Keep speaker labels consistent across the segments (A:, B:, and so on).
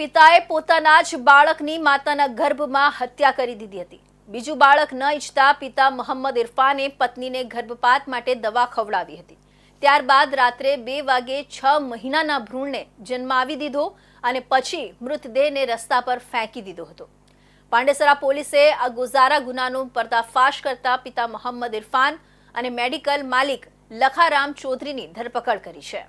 A: પિતાએ પોતાના જ બાળકની માતાના ગર્ભમાં હત્યા કરી દીધી હતી. બીજું બાળક ન ઈચ્છતા પિતા મોહમ્મદ ઇરફાને પત્નીને ગર્ભપાત માટે દવા ખવડાવી હતી. ત્યારબાદ રાત્રે બે વાગે છ મહિનાના ભ્રૂણને જન્મ આવી દીધો અને પછી મૃતદેહને રસ્તા પર ફેંકી દીધો હતો. પાંડેસરા પોલીસે આ ગુજારા ગુનાનો પર્દાફાશ કરતા પિતા મોહમ્મદ ઇરફાન અને મેડિકલ માલિક લખારામ ચૌધરીની ધરપકડ કરી છે.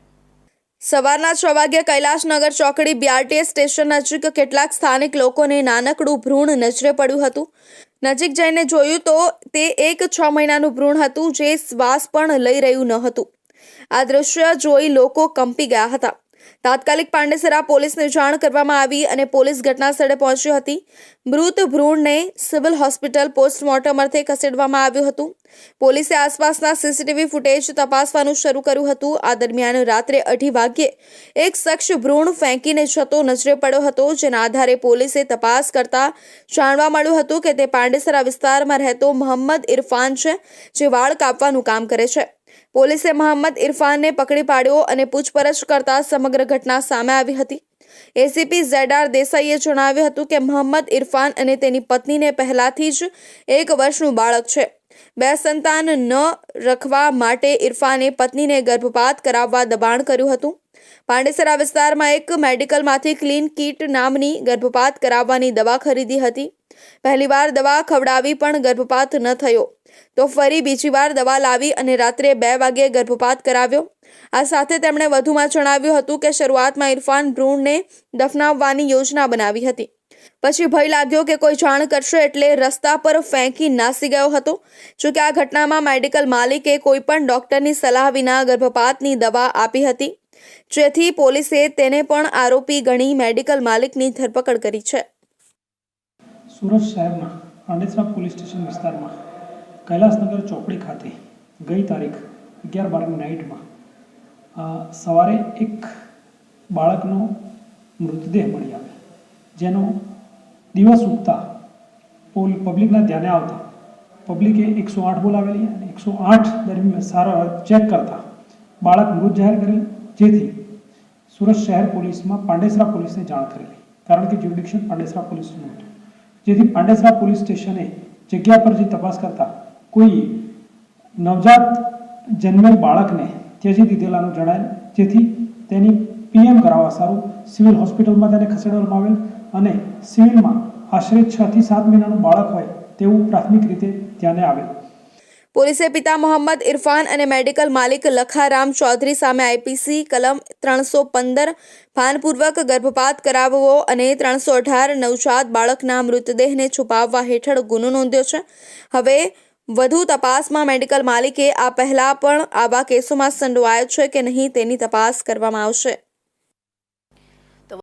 B: સવારના છ વાગ્યે કૈલાશનગર ચોકડી બીઆરટીએસ સ્ટેશન નજીક કેટલાક સ્થાનિક લોકોને નાનકડું ભ્રૂણ નજરે પડ્યું હતું. નજીક જઈને જોયું તો તે એક છ મહિનાનું ભ્રૂણ હતું જે શ્વાસ પણ લઈ રહ્યું ન હતું. આ દૃશ્ય જોઈ લોકો કંપી ગયા હતા. તાત્કાલિક પાંડેસરા પોલીસને જાણ કરવામાં આવી અને પોલીસ ઘટના સ્થળે પહોંચી હતી. મૃત ભ્રૂણને સિવિલ હોસ્પિટલ પોસ્ટમોર્ટમ અર્થે ખસેડવામાં આવ્યું હતું. પોલીસે આસપાસના સીસીટીવી ફૂટેજ તપાસવાનું શરૂ કર્યું હતું. આ દરમિયાન રાત્રે અઢી વાગ્યે એક શખ્સ ભ્રૂણ ફેંકીને જતો નજરે પડ્યો હતો, જેના આધારે પોલીસે તપાસ કરતા જાણવા મળ્યું હતું કે તે પાંડેસરા વિસ્તારમાં રહેતો મોહમ્મદ ઇરફાન છે, જે વાળ કાપવાનું કામ કરે છે. પોલીસે મોહમ્મદ ઇરફાનને પકડી પાડ્યો અને પૂછપરછ કરતા સમગ્ર ઘટના સામે આવી હતી. એસીપી ઝેડાર દેસાઈએ જણાવ્યું હતું કે મોહમ્મદ ઇરફાન અને તેની પત્નીને પહેલાથી જ એક વર્ષનું બાળક છે. બે સંતાન ન રખવા માટે ઇરફાને પત્નીને ગર્ભપાત કરાવવા દબાણ કર્યું હતું. પાંડેસરા વિસ્તારમાં એક મેડિકલમાંથી ક્લીન કીટ નામની ગર્ભપાત કરાવવાની દવા ખરીદી હતી. પહેલીવાર દવા ખવડાવી પણ ગર્ભપાત ન થયો. તો ફરી બીજી વાર દવા લાવી અને રાત્રે બે વાગ્યે ગર્ભપાત કરાવ્યો. આ સાથે તેમણે વધુમાં જણાવ્યું હતું કે શરૂઆતમાં ઇરફાન ભ્રૂણને દફનાવવાની યોજના બનાવી હતી. પછી ભય લાગ્યો કે કોઈ જાણ કરશે એટલે રસ્તા પર ફેંકી નાસી ગયો હતો. જોકે આ ઘટનામાં મેડિકલ માલિકે કોઈ પણ ડોક્ટરની સલાહ વિના ગર્ભપાતની દવા આપી હતી. જેથી પોલીસે તેને પણ આરોપી ગણી મેડિકલ માલિકની ધરપકડ કરી છે.
C: સુરત શહેરના પાંડેસરા પોલીસ સ્ટેશન વિસ્તારમાં, કૈલાસનગર ચોકડી ખાતે ગઈ તારીખ અગિયાર બારની નાઇટમાં સવારે એક બાળકનો મૃતદેહ મળી આવે જેનો દિવસ ઉગતા પોલ પબ્લિકના ધ્યાને આવતા પબ્લિકે એકસો આઠ બોલાવેલી અને એકસો આઠ દરમિયાન સારા ચેક કરતા બાળક મૃત જાહેર કરેલ, જેથી સુરત શહેર પોલીસમાં પાંડેસરા પોલીસને જાણ કરેલી કારણ કે જ્યુડિક્શન પાંડેસરા પોલીસનું હતું. જેથી પાંડેસરા પોલીસ સ્ટેશને જગ્યા પર જે તપાસ કરતા કોઈ નવજાત જન્મેલ બાળકને ત્યજી દીધેલાનું જણાયેલ, જેથી તેની પીએમ કરાવવા સારું સિવિલ હોસ્પિટલમાં તેને ખસેડવામાં આવેલ અને સિવિલમાં આશરે છથી સાત મહિનાનું બાળક હોય તેવું પ્રાથમિક રીતે ધ્યાને આવેલ.
B: પોલીસે પિતા મોહમ્મદ ઇરફાન અને મેડિકલ માલિક લખારામ ચૌધરી સામે આઈપીસી કલમ ત્રણસો પંદર ભાનપૂર્વક ગર્ભપાત કરાવવો અને ત્રણસો અઢાર નવજાત બાળકના મૃતદેહને છુપાવવા હેઠળ ગુનો નોંધ્યો છે. હવે વધુ તપાસમાં મેડિકલ માલિકે આ પહેલા પણ આવા કેસોમાં સંડોવાયો છે કે નહીં તેની તપાસ કરવામાં આવશે.